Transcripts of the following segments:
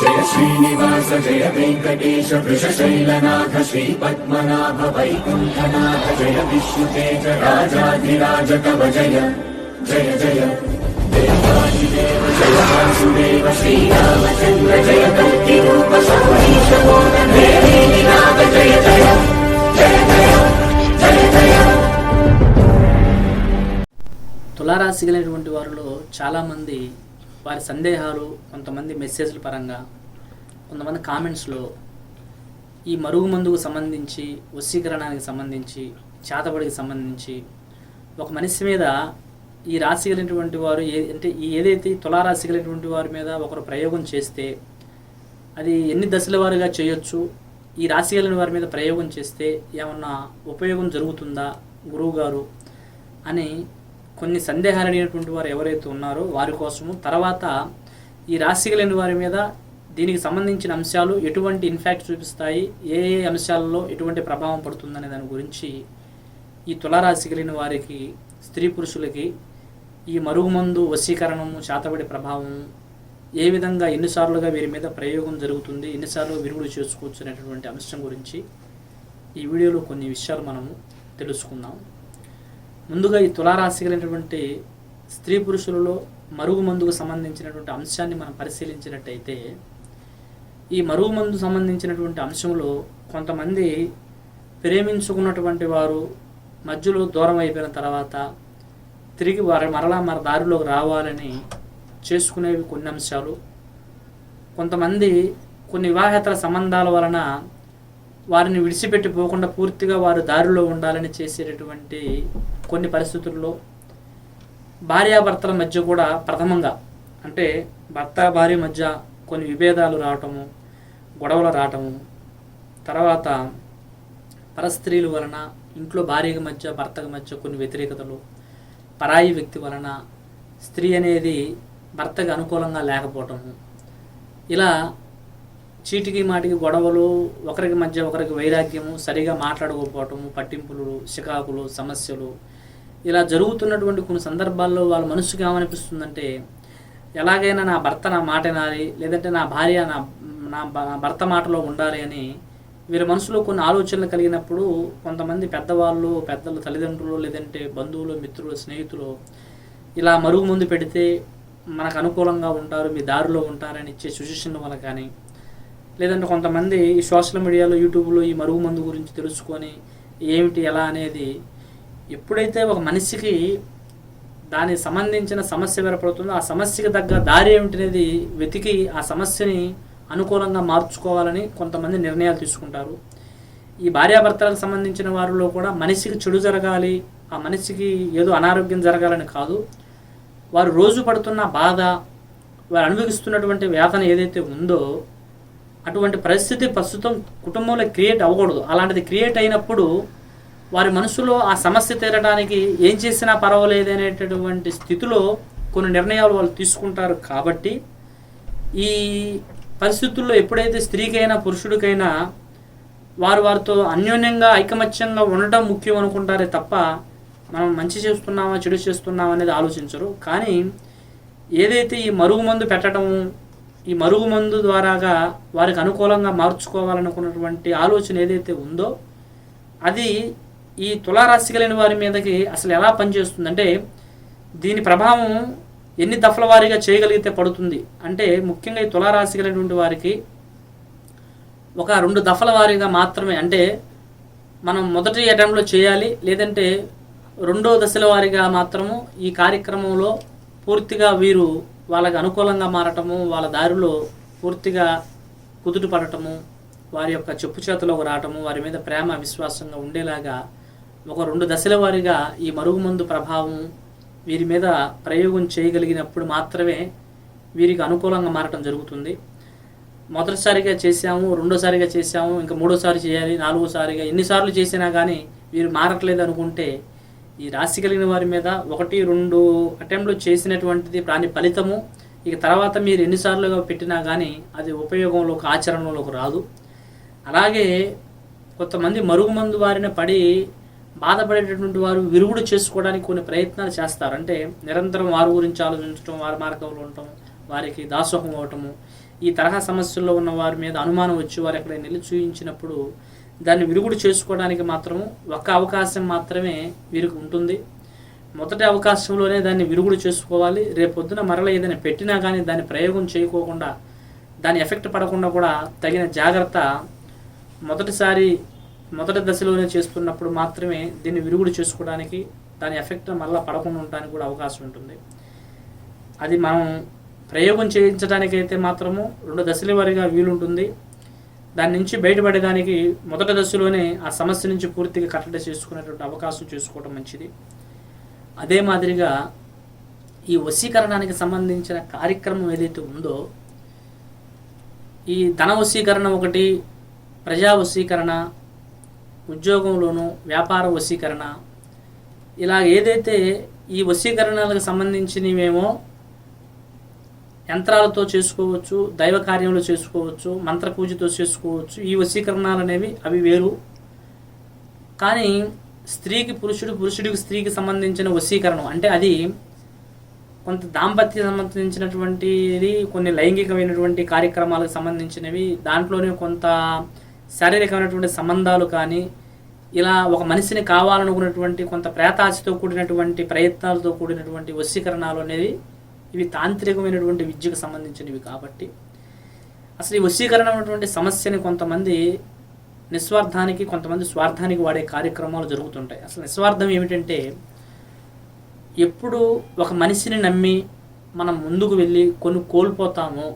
జయ శ్రీనివాస జయ వెంకటేశ వృషశైలనాథ శ్రీ పద్మనాభ వైకుంఠనాథ జయ విష్ణుతేజ రాజాధిరాజ కవ జయ జయ జయ. దేవాదిదేవ జయ వాసుదేవ శ్రీరామచంద్ర జయ కల్కి రూప సౌరీశ నాథ జయ జయ జయ జయ జయ జయ. తులారాశి కలిగినటువంటి వారిలో చాలామంది వారి సందేహాలు కొంతమంది మెసేజ్ల పరంగా కొంతమంది కామెంట్స్లో ఈ మరుగు మందుకు సంబంధించి వశీకరణానికి సంబంధించి చేతబడికి సంబంధించి ఒక మనిషి మీద ఈ రాశి కలిగినటువంటి వారు ఏ అంటే ఈ ఏదైతే తులారాశి కలిగినటువంటి వారి మీద ఒకరు ప్రయోగం చేస్తే అది ఎన్ని దశల వారుగా చేయొచ్చు? ఈ రాశి కలిగిన వారి మీద ప్రయోగం చేస్తే ఏమన్నా ఉపయోగం జరుగుతుందా? గురువు గారు అని కొన్ని సందేహాలు అనేటువంటి వారు ఎవరైతే ఉన్నారో వారి కోసము తర్వాత ఈ రాశి కలిగిన వారి మీద దీనికి సంబంధించిన అంశాలు ఎటువంటి ఇన్ఫాక్ట్ చూపిస్తాయి ఏ ఏ అంశాలలో ఎటువంటి ప్రభావం పడుతుందనే దాని గురించి ఈ తులారాశి కలిగిన వారికి స్త్రీ పురుషులకి ఈ మరుగుమందు వశీకరణము చేతబడి ప్రభావము ఏ విధంగా ఎన్నిసార్లుగా వీరి మీద ప్రయోగం జరుగుతుంది ఎన్నిసార్లు విరుగుడు చేసుకోవచ్చు అనేటటువంటి అంశం గురించి ఈ వీడియోలో కొన్ని విషయాలు మనము తెలుసుకుందాం. ముందుగా ఈ తులారాశి కలిగినటువంటి స్త్రీ పురుషులలో మరుగు మందుకు సంబంధించినటువంటి అంశాన్ని మనం పరిశీలించినట్టయితే ఈ మరుగు మందు సంబంధించినటువంటి అంశంలో కొంతమంది ప్రేమించుకున్నటువంటి వారు మధ్యలో దూరం అయిపోయిన తర్వాత తిరిగి వారి మరలా మన దారిలోకి రావాలని చేసుకునేవి కొన్ని అంశాలు. కొంతమంది కొన్ని వివాహేతర సంబంధాల వలన వారిని విడిచిపెట్టిపోకుండా పూర్తిగా వారు దారిలో ఉండాలని చేసేటటువంటి కొన్ని పరిస్థితుల్లో భార్యాభర్తల మధ్య కూడా ప్రథమంగా అంటే భర్త భార్య మధ్య కొన్ని విభేదాలు రావటము గొడవలు రావటము తర్వాత పరస్త్రీల వలన ఇంట్లో భార్యకి మధ్య భర్తకి మధ్య కొన్ని వ్యతిరేకతలు పరాయి వ్యక్తి వలన స్త్రీ అనేది భర్తకి అనుకూలంగా లేకపోవటము. ఇలా చీటికి మాటికి గొడవలు ఒకరికి మధ్య ఒకరికి వైరాగ్యము సరిగా మాట్లాడుకోకపోవటము పట్టింపులు చికాకులు సమస్యలు ఇలా జరుగుతున్నటువంటి కొన్ని సందర్భాల్లో వాళ్ళ మనసుకి ఏమనిపిస్తుందంటే ఎలాగైనా నా భర్త నా మాట వినాలి లేదంటే నా భార్య నా నా భర్త మాటలో ఉండాలి అని వీరి మనసులో కొన్ని ఆలోచనలు కలిగినప్పుడు కొంతమంది పెద్దవాళ్ళు పెద్దలు తల్లిదండ్రులు లేదంటే బంధువులు మిత్రులు స్నేహితులు ఇలా మరుగు ముందు పెడితే మనకు అనుకూలంగా ఉంటారు మీ దారిలో ఉంటారని ఇచ్చే సూచనల వల్ల కానీ లేదంటే కొంతమంది ఈ సోషల్ మీడియాలో యూట్యూబ్లో ఈ మరుగు మందు గురించి తెలుసుకొని ఏమిటి ఎలా అనేది ఎప్పుడైతే ఒక మనిషికి దానికి సంబంధించిన సమస్య ఏర్పడుతుందో ఆ సమస్యకి తగ్గ దారి ఏమిటనేది వెతికి ఆ సమస్యని అనుకూలంగా మార్చుకోవాలని కొంతమంది నిర్ణయాలు తీసుకుంటారు. ఈ భార్యాభర్తలకు సంబంధించిన వారిలో కూడా మనిషికి చెడు జరగాలి ఆ మనిషికి ఏదో అనారోగ్యం జరగాలని కాదు. వారు రోజు పడుతున్న బాధ వారు అనుభవిస్తున్నటువంటి వేదన ఏదైతే ఉందో అటువంటి పరిస్థితి ప్రస్తుతం కుటుంబంలో క్రియేట్ అవ్వకూడదు. అలాంటిది క్రియేట్ అయినప్పుడు వారి మనసులో ఆ సమస్య తీరడానికి ఏం చేసినా పర్వాలేదనేటటువంటి స్థితిలో కొన్ని నిర్ణయాలు వాళ్ళు తీసుకుంటారు కాబట్టి ఈ పరిస్థితుల్లో ఎప్పుడైతే స్త్రీకైనా పురుషుడికైనా వారు వారితో అన్యోన్యంగా ఐకమత్యంగా ఉండటం ముఖ్యం అనుకుంటారే తప్ప మనం మంచి చేస్తున్నామా చెడు చేస్తున్నామా అనేది ఆలోచించరు. కానీ ఏదైతే ఈ మరుగు మందు పెట్టడం ఈ మరుగు మందు ద్వారాగా వారికి అనుకూలంగా మార్చుకోవాలనుకున్నటువంటి ఆలోచన ఏదైతే ఉందో అది ఈ తులారాశి కలిగిన వారి మీదకి అసలు ఎలా పనిచేస్తుంది అంటే దీని ప్రభావం ఎన్ని దఫల వారీగా చేయగలిగితే పడుతుంది? అంటే ముఖ్యంగా ఈ తులారాశి కలిగినటువంటి వారికి ఒక రెండు దఫల వారీగా మాత్రమే అంటే మనం మొదటి అటెంప్ట్లో చేయాలి లేదంటే రెండో దశల వారీగా మాత్రము ఈ కార్యక్రమంలో పూర్తిగా వీరు వాళ్ళకి అనుకూలంగా మారటము వాళ్ళ దారిలో పూర్తిగా కుదుటపడటము వారి యొక్క చెప్పు చేతిలోకి రావటము వారి మీద ప్రేమ విశ్వాసంగా ఉండేలాగా ఒక రెండు దశల వారీగా ఈ మరుగుమందు ప్రభావం వీరి మీద ప్రయోగం చేయగలిగినప్పుడు మాత్రమే వీరికి అనుకూలంగా మారటం జరుగుతుంది. మొదటిసారిగా చేసాము రెండోసారిగా చేసాము ఇంకా మూడోసారి చేయాలి నాలుగోసారిగా ఎన్నిసార్లు చేసినా కానీ వీరు మారట్లేదు అనుకుంటే ఈ రాశి కలిగిన వారి మీద ఒకటి రెండు అటెంప్ట్లు చేసినటువంటిది దాని ఫలితము ఇక తర్వాత మీరు ఎన్నిసార్లుగా పెట్టినా కానీ అది ఉపయోగంలోకి ఆచరణలోకి రాదు. అలాగే కొంతమంది మరుగుమందు వారిన పడి బాధపడేటటువంటి వారు విరుగుడు చేసుకోవడానికి కొన్ని ప్రయత్నాలు చేస్తారు. అంటే నిరంతరం వారి గురించి ఆలోచించడం వారి మార్గంలో ఉండటం వారికి దాసోహం అవటము ఈ తరహా సమస్యల్లో ఉన్న వారి మీద అనుమానం వచ్చి వారు ఎక్కడైనా నిలి చూయించినప్పుడు దాన్ని విరుగుడు చేసుకోవడానికి మాత్రము ఒక్క అవకాశం మాత్రమే వీరికి ఉంటుంది. మొదటి అవకాశంలోనే దాన్ని విరుగుడు చేసుకోవాలి. రేపొద్దున మరల ఏదైనా పెట్టినా కానీ దాన్ని ప్రయోగం చేయకోకుండా దాని ఎఫెక్ట్ పడకుండా కూడా తగిన జాగ్రత్త మొదటిసారి మొదటి దశలోనే చేస్తున్నప్పుడు మాత్రమే దీన్ని విరుగుడు చేసుకోవడానికి దాని ఎఫెక్ట్ మళ్ళీ పడకుండా ఉండడానికి కూడా అవకాశం ఉంటుంది. అది మనం ప్రయోగం చేయించడానికైతే మాత్రము రెండు దశల వారిగా వీలుంటుంది. దాని నుంచి బయటపడడానికి మొదటి దశలోనే ఆ సమస్య నుంచి పూర్తిగా కట్టడి చేసుకునేటువంటి అవకాశం చేసుకోవడం మంచిది. అదే మాదిరిగా ఈ వశీకరణానికి సంబంధించిన కార్యక్రమం ఏదైతే ఉందో ఈ ధన వశీకరణ ఒకటి ప్రజా వశీకరణ ఉద్యోగంలోనూ వ్యాపార వశీకరణ. ఇలా ఏదైతే ఈ వశీకరణలకు సంబంధించినవేమో యంత్రాలతో చేసుకోవచ్చు దైవ కార్యంలో చేసుకోవచ్చు మంత్ర పూజతో చేసుకోవచ్చు ఈ వశీకరణాలు అనేవి అవి వేరు. కానీ స్త్రీకి పురుషుడు పురుషుడికి స్త్రీకి సంబంధించిన వశీకరణం అంటే అది కొంత దాంపత్య సంబంధించినటువంటిది కొన్ని లైంగికమైనటువంటి కార్యక్రమాలకు సంబంధించినవి దాంట్లోనే కొంత శారీరకమైనటువంటి సంబంధాలు కానీ ఇలా ఒక మనిషిని కావాలనుకున్నటువంటి కొంత ప్రేతాశతో కూడినటువంటి ప్రయత్నాలతో కూడినటువంటి వశీకరణాలు అనేవి ఇవి తాంత్రికమైనటువంటి విద్యకు సంబంధించినవి కాబట్టి. అసలు ఈ వశీకరణ అనేటువంటి సమస్యని కొంతమంది నిస్వార్థానికి కొంతమంది స్వార్థానికి వాడే కార్యక్రమాలు జరుగుతుంటాయి. అసలు నిస్వార్థం ఏమిటంటే ఎప్పుడు ఒక మనిషిని నమ్మి మనం ముందుకు వెళ్ళి కొన్ని కోల్పోతామో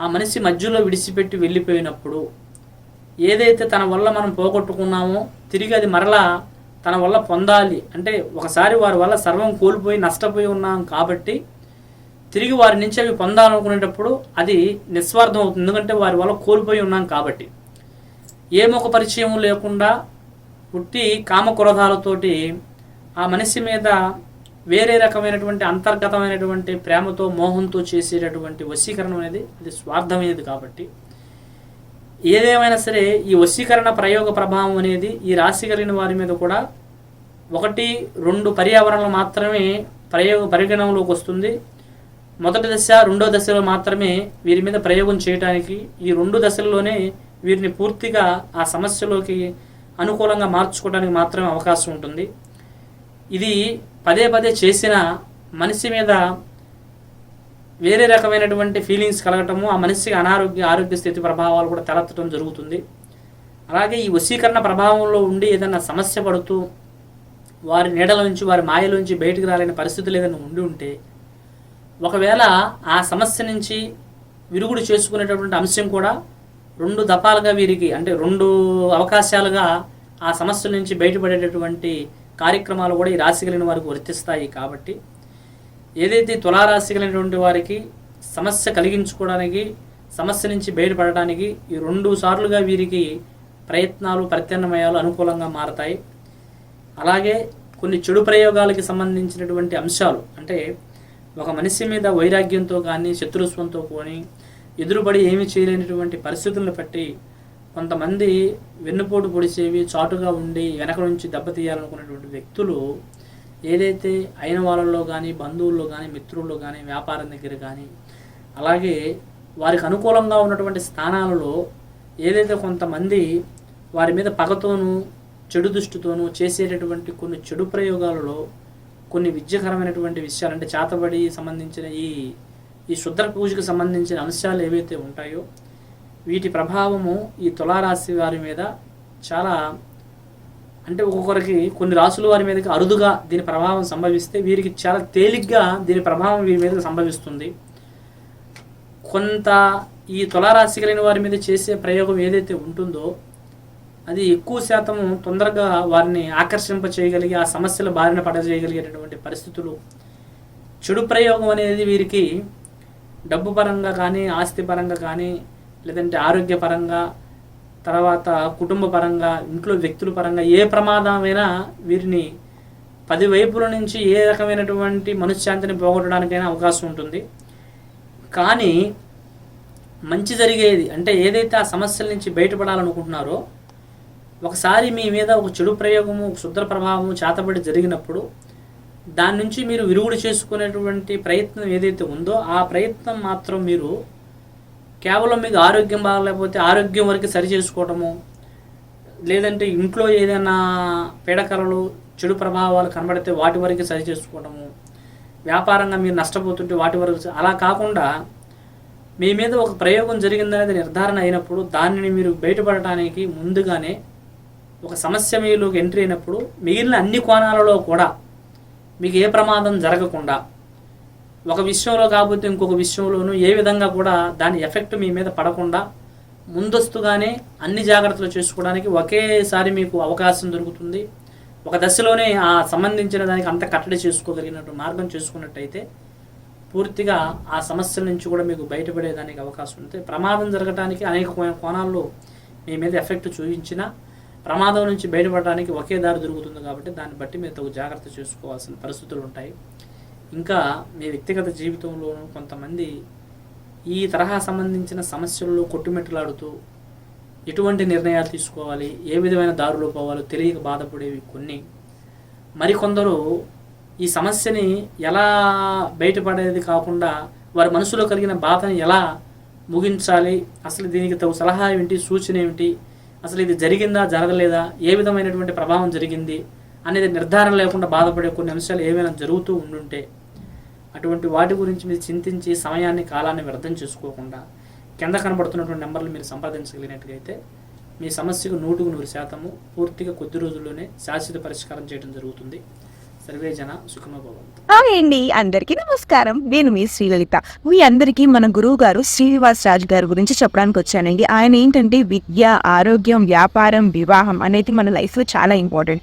ఆ మనిషి మధ్యలో విడిచిపెట్టి వెళ్ళిపోయినప్పుడు ఏదైతే తన వల్ల మనం పోగొట్టుకున్నామో తిరిగి అది మరలా తన వల్ల పొందాలి. అంటే ఒకసారి వారి వల్ల సర్వం కోల్పోయి నష్టపోయి ఉన్నాం కాబట్టి తిరిగి వారి నుంచి అవి పొందాలనుకునేటప్పుడు అది నిస్వార్థం అవుతుంది. ఎందుకంటే వారి వల్ల కోల్పోయి ఉన్నాం కాబట్టి. ఏ ముఖ పరిచయం లేకుండా పుట్టి కామక్రోధాలతోటి ఆ మనిషి మీద వేరే రకమైనటువంటి అంతర్గతమైనటువంటి ప్రేమతో మోహంతో చేసేటటువంటి వశీకరణం అనేది అది స్వార్థమైనది కాబట్టి ఏదేమైనా సరే ఈ వశీకరణ ప్రయోగ ప్రభావం అనేది ఈ రాశి కలిగిన వారి మీద కూడా ఒకటి రెండు పర్యావరణలు మాత్రమే ప్రయోగ పరిగణనలోకి వస్తుంది. మొదటి దశ రెండో దశలో మాత్రమే వీరి మీద ప్రయోగం చేయడానికి ఈ రెండు దశల్లోనే వీరిని పూర్తిగా ఆ సమస్యలోకి అనుకూలంగా మార్చుకోవడానికి మాత్రమే అవకాశం ఉంటుంది. ఇది పదే పదే చేసిన మనిషి మీద వేరే రకమైనటువంటి ఫీలింగ్స్ కలగటము ఆ మనిషికి అనారోగ్య ఆరోగ్య స్థితి ప్రభావాలు కూడా తలెత్తడం జరుగుతుంది. అలాగే ఈ వశీకరణ ప్రభావంలో ఉండి ఏదైనా సమస్య పడుతూ వారి నీడల నుంచి వారి మాయలోంచి నుంచి బయటికి రాలేని పరిస్థితులు ఏదైనా ఉండి ఉంటే ఒకవేళ ఆ సమస్య నుంచి విరుగుడు చేసుకునేటటువంటి అంశం కూడా రెండు దఫాలుగా వీరికి అంటే రెండు అవకాశాలుగా ఆ సమస్య నుంచి బయటపడేటటువంటి కార్యక్రమాలు కూడా ఈ రాశి కలిగిన వారికి వర్తిస్తాయి కాబట్టి ఏదైతే తులారాశి కలిగినటువంటి వారికి సమస్య కలిగించుకోవడానికి సమస్య నుంచి బయటపడడానికి ఈ రెండు సార్లుగా వీరికి ప్రయత్నాలు ప్రత్యామ్నాయాలు అనుకూలంగా మారతాయి. అలాగే కొన్ని చెడు ప్రయోగాలకి సంబంధించినటువంటి అంశాలు అంటే ఒక మనిషి మీద వైరాగ్యంతో కానీ శత్రుత్వంతో కానీ ఎదురుబడి ఏమీ చేయలేనటువంటి పరిస్థితులను బట్టి కొంతమంది వెన్నుపోటు పొడిచేవి చాటుగా ఉండి వెనక నుంచి దెబ్బతీయాలనుకున్నటువంటి వ్యక్తులు ఏదైతే అయిన వాళ్ళలో కానీ బంధువుల్లో కానీ మిత్రుల్లో కానీ వ్యాపారం దగ్గర కానీ అలాగే వారికి అనుకూలంగా ఉన్నటువంటి స్థానాలలో ఏదైతే కొంతమంది వారి మీద పగతోనూ చెడు దృష్టితోనూ చేసేటటువంటి కొన్ని చెడు ప్రయోగాలలో కొన్ని విద్యకరమైనటువంటి విషయాలు అంటే చేతబడి సంబంధించిన ఈ ఈ శుద్ర పూజకు సంబంధించిన అంశాలు ఏవైతే ఉంటాయో వీటి ప్రభావము ఈ తులారాశి వారి మీద చాలా అంటే ఒక్కొక్కరికి కొన్ని రాసుల వారి మీదకి అరుదుగా దీని ప్రభావం సంభవిస్తే వీరికి చాలా తేలిగ్గా దీని ప్రభావం వీరి మీద సంభవిస్తుంది. కొంత ఈ తులారాశి కలిగిన వారి మీద చేసే ప్రయోగం ఏదైతే ఉంటుందో అది ఎక్కువ శాతం తొందరగా వారిని ఆకర్షింప చేయగలిగి ఆ సమస్యల బారిన పడజేయగలిగేటటువంటి పరిస్థితులు. చెడు ప్రయోగం అనేది వీరికి డబ్బు పరంగా కానీ ఆస్తి పరంగా కానీ లేదంటే ఆరోగ్యపరంగా తర్వాత కుటుంబ పరంగా ఇంట్లో వ్యక్తుల పరంగా ఏ ప్రమాదమైనా వీరిని పది వైపుల నుంచి ఏ రకమైనటువంటి మనశ్శాంతిని పోగొట్టడానికైనా అవకాశం ఉంటుంది. కానీ మంచి జరిగేది అంటే ఏదైతే ఆ సమస్యల నుంచి బయటపడాలనుకుంటున్నారో ఒకసారి మీ మీద ఒక చెడు ప్రయోగము ఒక శుద్ర ప్రభావము చేతబడి జరిగినప్పుడు దాని నుంచి మీరు విరుగుడు చేసుకునేటువంటి ప్రయత్నం ఏదైతే ఉందో ఆ ప్రయత్నం మాత్రం మీరు కేవలం మీకు ఆరోగ్యం బాగలేకపోతే ఆరోగ్యం వరకు సరి చేసుకోవటము లేదంటే ఇంట్లో ఏదైనా పీడకలలు చెడు ప్రభావాలు కనబడితే వాటి వరకు సరి చేసుకోవడము వ్యాపారంగా మీరు నష్టపోతుంటే వాటి వరకు అలా కాకుండా మీ మీద ఒక ప్రయోగం జరిగిందనేది నిర్ధారణ అయినప్పుడు దానిని మీరు బయటపడటానికి ముందుగానే ఒక సమస్య మీలోకి ఎంట్రీ అయినప్పుడు మిగిలిన అన్ని కోణాలలో కూడా మీకు ఏ ప్రమాదం జరగకుండా ఒక విషయంలో కాకపోతే ఇంకొక విషయంలోనూ ఏ విధంగా కూడా దాని ఎఫెక్ట్ మీ మీద పడకుండా ముందస్తుగానే అన్ని జాగ్రత్తలు చేసుకోవడానికి ఒకేసారి మీకు అవకాశం దొరుకుతుంది. ఒక దశలోనే ఆ సంబంధించిన దానికి అంత కట్టడి చేసుకోగలిగినట్టు మార్గం చేసుకున్నట్టయితే పూర్తిగా ఆ సమస్యల నుంచి కూడా మీకు బయటపడేదానికి అవకాశం ఉంది. ప్రమాదం జరగడానికి అనేక కోణాల్లో మీ మీద ఎఫెక్ట్ చూపించినా ప్రమాదం నుంచి బయటపడడానికి ఒకే దారి దొరుకుతుంది కాబట్టి దాన్ని బట్టి మీరు తగు జాగ్రత్త చేసుకోవాల్సిన పరిస్థితులు ఉంటాయి. ఇంకా మీ వ్యక్తిగత జీవితంలోనూ కొంతమంది ఈ తరహా సంబంధించిన సమస్యల్లో కొట్టుమెట్టలాడుతూ ఎటువంటి నిర్ణయాలు తీసుకోవాలి ఏ విధమైన దారులు పోవాలో తెలియక బాధపడేవి కొన్ని. మరికొందరు ఈ సమస్యని ఎలా బయటపడేది కాకుండా వారి మనసులో కలిగిన బాధని ఎలా ముగించాలి అసలు దీనికి తగు సలహా ఏమిటి సూచన ఏమిటి అసలు ఇది జరిగిందా జరగలేదా ఏ విధమైనటువంటి ప్రభావం జరిగింది అనేది నిర్ధారణ లేకుండా బాధపడే కొన్ని అంశాలు ఏమైనా జరుగుతూ ఉండుంటే అటువంటి వాటి గురించి మీరు చింతించి సమయాన్ని కాలాన్ని వ్యర్థం చేసుకోకుండా కింద కనబడుతున్నటువంటి నెంబర్లు మీరు సంప్రదించగలిగినట్టుగైతే మీ సమస్యకు నూటుకు నూరు శాతము పూర్తిగా కొద్ది రోజుల్లోనే శాశ్వత పరిష్కారం చేయడం జరుగుతుంది. సర్వే జన అండి అందరికీ నమస్కారం. నేను మీ శ్రీలలిత. మీ అందరికీ మన గురువు గారు శ్రీనివాస్ రాజు గారి గురించి చెప్పడానికి వచ్చానండి. ఆయన ఏంటంటే విద్య ఆరోగ్యం వ్యాపారం వివాహం అనేది మన లైఫ్లో చాలా ఇంపార్టెంట్.